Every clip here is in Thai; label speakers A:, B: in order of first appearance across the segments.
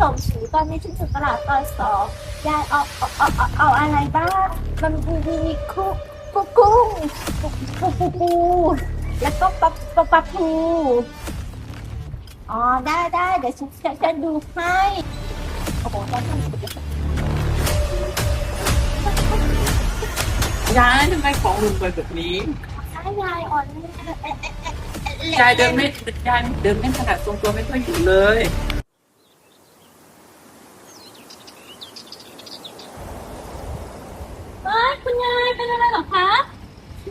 A: ตอนนี้ฉันอยู่ตลาดซอยสองยายเอาเอาเอาเอาเอาอะไรบ้างมันมีคุกกุกุ้งปูปูปูปูแล้วก็ปลาปลาปลาทูอ๋อได้ได้เดี๋ยวฉันจะจะดูให้โอ้โหตอนนี้
B: ยายทำไมของลุงไปแบบนี้
A: ยายอ่อน
B: ยายเดินไม่ยายเดินไม่ขนาดทรงตัวไม่ค่อยอยู่เลย
A: เอ้ย คุณยายเป็นอะไรเหรอคะ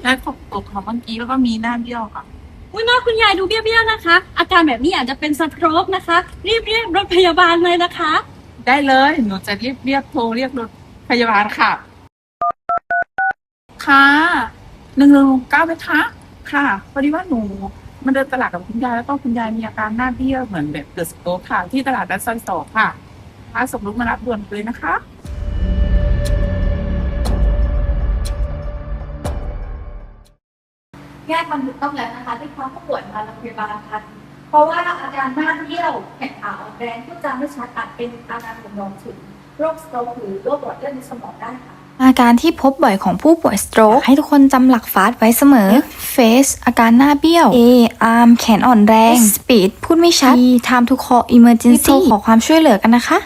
B: ยายตกตกของเมื่อกี้แล้วก็มีหน้าเบี้ยวค่ะ
C: อุ้ยหน้าคุณยายดูเบี้ยวๆนะคะ อาการแบบนี้อาจจะเป็นสโตรกนะคะ รีบเรียกรถพยาบาลเลยนะคะ
B: ได้เลยหนูจะเรียกเรียกโทรเรียกรถพยาบาลค่ะ ค่ะหนึ่งหนึ่งเก้าไหมคะค่ะพอดีว่าหนูมาเดินตลาดกับคุณยายแล้วก็คุณยายมีอาการหน้าเบี้ยวเหมือนแบบเกิดสโตรกค่ะ ที่ตลาดนัดซอยสองค่ะพาส่งลูกมารับด่วนเลยนะคะ
C: แยกบันทึกต้องแล้วนะคะที่เขาผู้ป่วยมาโรงพยาบาลค่ะเพราะว่าอาการหน้าเบี้ยวแขนขาอ่อนแรงพูดจาไม่ชัดอาจเป็นอาการบ่งบอกถึงโรคสโตรกหรือโรคหลอดเลือดในสมองได้ค่ะ
D: อาการที่พบบ่อยของผู้ป่วยสโตรกให้ทุกคนจำหลักฟาสไว้เสมอ Face อาการหน้าเบี้ยว A arm แขนอ่อนแรง Speed พูดไม่ชัด E time to call emergency รีบโทรขอความช่วยเหลือกันนะคะ